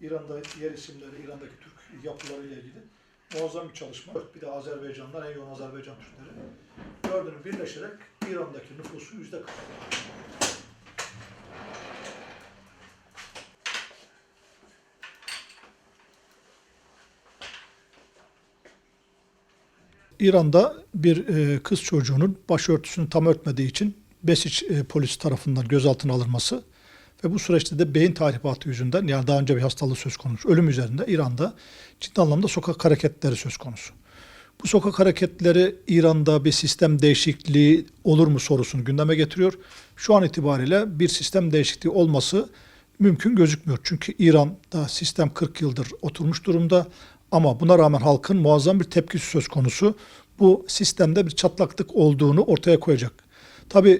İran'da yer isimleri, İran'daki Türk yapılarıyla ilgili muazzam bir çalışma. Bir de Azerbaycan'dan en yoğun Azerbaycan Türkleri. Dördünün birleşerek İran'daki nüfusun yüzde 40. İran'da bir e, kız çocuğunun başörtüsünü tam örtmediği için Besiç e, polisi tarafından gözaltına alınması ve bu süreçte de beyin tahribatı yüzünden yani daha önce bir hastalığı söz konusu ölüm üzerinde İran'da ciddi anlamda sokak hareketleri söz konusu. Bu sokak hareketleri İran'da bir sistem değişikliği olur mu sorusunu gündeme getiriyor. Şu an itibariyle bir sistem değişikliği olması mümkün gözükmüyor. Çünkü İran'da sistem 40 yıldır oturmuş durumda ama buna rağmen halkın muazzam bir tepkisi söz konusu. Bu sistemde bir çatlaklık olduğunu ortaya koyacak. Tabi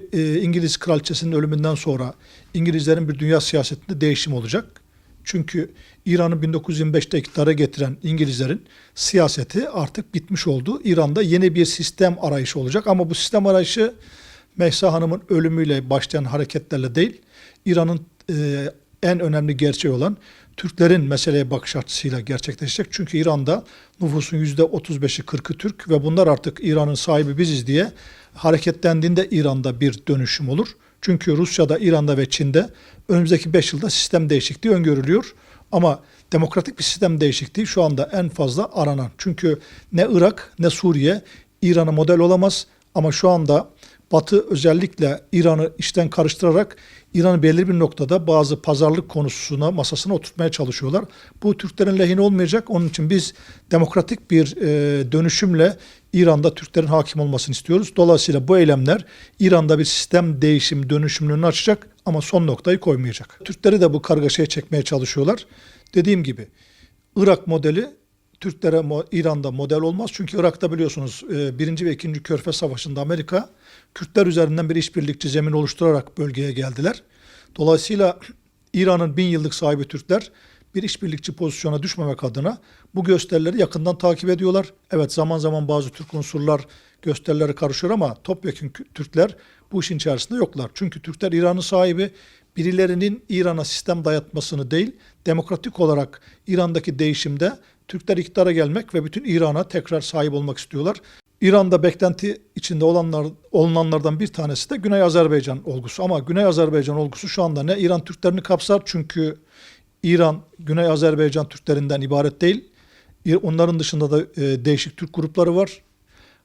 İngiliz kraliçesinin ölümünden sonra İngilizlerin bir dünya siyasetinde değişim olacak. Çünkü İran'ı 1925'te iktidara getiren İngilizlerin siyaseti artık bitmiş oldu. İran'da yeni bir sistem arayışı olacak ama bu sistem arayışı Mehsa Hanım'ın ölümüyle başlayan hareketlerle değil, İran'ın e, en önemli gerçeği olan Türklerin meseleye bakış açısıyla gerçekleşecek. Çünkü İran'da nüfusun %35'i 40'ı Türk ve bunlar artık İran'ın sahibi biziz diye hareketlendiğinde İran'da bir dönüşüm olur. Çünkü Rusya'da, İran'da ve Çin'de önümüzdeki 5 yılda sistem değişikliği öngörülüyor. Ama demokratik bir sistem değişikliği şu anda en fazla aranan. Çünkü ne Irak ne Suriye İran'a model olamaz ama şu anda Batı özellikle İran'ı işten karıştırarak İran'ı belirli bir noktada bazı pazarlık konusuna masasına oturtmaya çalışıyorlar. Bu Türklerin lehine olmayacak. Onun için biz demokratik bir e, dönüşümle İran'da Türklerin hakim olmasını istiyoruz. Dolayısıyla bu eylemler İran'da bir sistem değişim dönüşümünü açacak ama son noktayı koymayacak. Türkleri de bu kargaşaya çekmeye çalışıyorlar. Dediğim gibi Irak modeli Türklere İran'da model olmaz. Çünkü Irak'ta biliyorsunuz e, birinci ve ikinci Körfez Savaşı'nda Amerika Kürtler üzerinden bir işbirlikçi zemin oluşturarak bölgeye geldiler. Dolayısıyla İran'ın bin yıllık sahibi Türkler bir işbirlikçi pozisyona düşmemek adına bu gösterileri yakından takip ediyorlar. Evet zaman zaman bazı Türk unsurlar gösterileri karışıyor ama topyekun Türkler bu işin içerisinde yoklar. Çünkü Türkler İran'ın sahibi birilerinin İran'a sistem dayatmasını değil, demokratik olarak İran'daki değişimde Türkler iktidara gelmek ve bütün İran'a tekrar sahip olmak istiyorlar. İran'da beklenti içinde olanlar olunanlardan bir tanesi de Güney Azerbaycan olgusu. Ama Güney Azerbaycan olgusu şu anda ne İran Türklerini kapsar çünkü İran Güney Azerbaycan Türklerinden ibaret değil. Onların dışında da e, değişik Türk grupları var.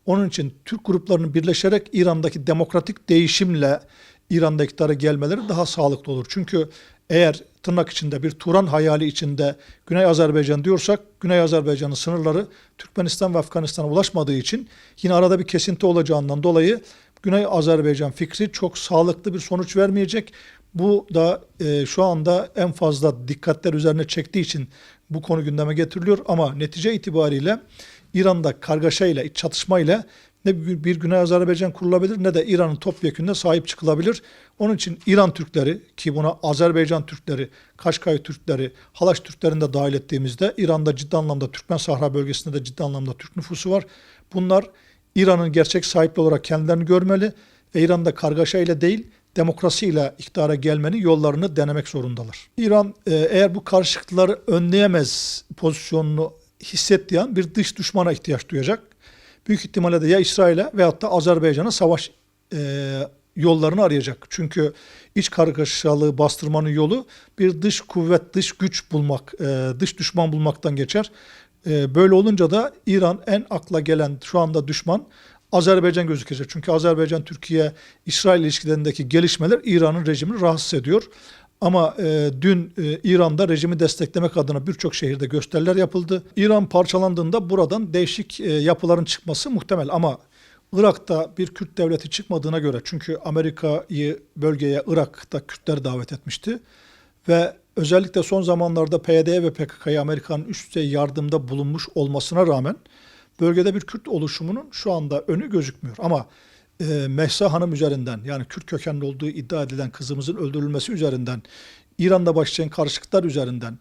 Onun için Türk gruplarının birleşerek İran'daki demokratik değişimle İran'da iktidara gelmeleri daha sağlıklı olur. Çünkü eğer tırnak içinde bir Turan hayali içinde Güney Azerbaycan diyorsak Güney Azerbaycan'ın sınırları Türkmenistan ve Afganistan'a ulaşmadığı için yine arada bir kesinti olacağından dolayı Güney Azerbaycan fikri çok sağlıklı bir sonuç vermeyecek. Bu da e, şu anda en fazla dikkatler üzerine çektiği için bu konu gündeme getiriliyor ama netice itibariyle İran'da kargaşayla, iç çatışmayla ne bir Güney Azerbaycan kurulabilir ne de İran'ın topyekünde sahip çıkılabilir. Onun için İran Türkleri ki buna Azerbaycan Türkleri, Kaşkay Türkleri, Halaç Türklerini de dahil ettiğimizde İran'da ciddi anlamda Türkmen Sahra bölgesinde de ciddi anlamda Türk nüfusu var. Bunlar İran'ın gerçek sahipli olarak kendilerini görmeli ve İran'da kargaşa ile değil demokrasiyle iktidara gelmenin yollarını denemek zorundalar. İran e, eğer bu karışıklıkları önleyemez pozisyonunu hissettiği an bir dış düşmana ihtiyaç duyacak büyük ihtimalle de ya İsrail'e veyahut da Azerbaycan'a savaş e, yollarını arayacak. Çünkü iç kargaşalığı bastırmanın yolu bir dış kuvvet, dış güç bulmak, e, dış düşman bulmaktan geçer. E, böyle olunca da İran en akla gelen şu anda düşman Azerbaycan gözükecek. Çünkü Azerbaycan, Türkiye, İsrail ilişkilerindeki gelişmeler İran'ın rejimini rahatsız ediyor. Ama e, dün e, İran'da rejimi desteklemek adına birçok şehirde gösteriler yapıldı. İran parçalandığında buradan değişik e, yapıların çıkması muhtemel ama Irak'ta bir Kürt devleti çıkmadığına göre çünkü Amerika'yı bölgeye Irak'ta Kürtler davet etmişti ve özellikle son zamanlarda PYD ve PKK'ya Amerika'nın üst düzey yardımda bulunmuş olmasına rağmen bölgede bir Kürt oluşumunun şu anda önü gözükmüyor. Ama e, Mehsa Hanım üzerinden yani Kürt kökenli olduğu iddia edilen kızımızın öldürülmesi üzerinden İran'da başlayan karışıklıklar üzerinden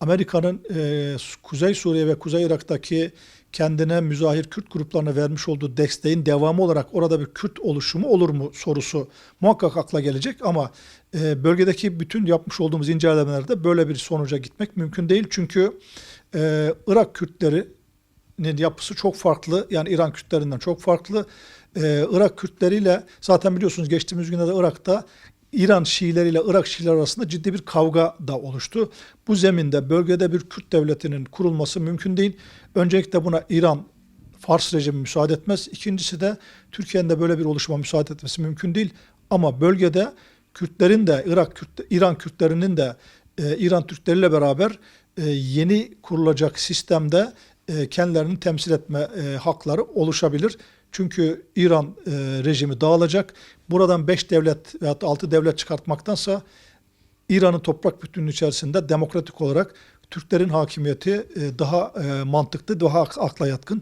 Amerika'nın e, Kuzey Suriye ve Kuzey Irak'taki kendine müzahir Kürt gruplarına vermiş olduğu desteğin devamı olarak orada bir Kürt oluşumu olur mu sorusu muhakkak akla gelecek ama e, bölgedeki bütün yapmış olduğumuz incelemelerde böyle bir sonuca gitmek mümkün değil. Çünkü e, Irak Kürtlerinin yapısı çok farklı. Yani İran Kürtlerinden çok farklı. E, Irak Kürtleriyle zaten biliyorsunuz geçtiğimiz günlerde Irak'ta İran Şiileriyle Irak Şiileri arasında ciddi bir kavga da oluştu. Bu zeminde bölgede bir Kürt devletinin kurulması mümkün değil. Öncelikle buna İran Fars rejimi müsaade etmez. İkincisi de Türkiye'nin de böyle bir oluşuma müsaade etmesi mümkün değil. Ama bölgede Kürtlerin de Irak Kürt, İran Kürtlerinin de e, İran Türkleriyle beraber e, yeni kurulacak sistemde e, kendilerini temsil etme e, hakları oluşabilir. Çünkü İran e, rejimi dağılacak. Buradan 5 devlet veya 6 devlet çıkartmaktansa İran'ın toprak bütünlüğü içerisinde demokratik olarak Türklerin hakimiyeti daha mantıklı, daha ak- akla yatkın.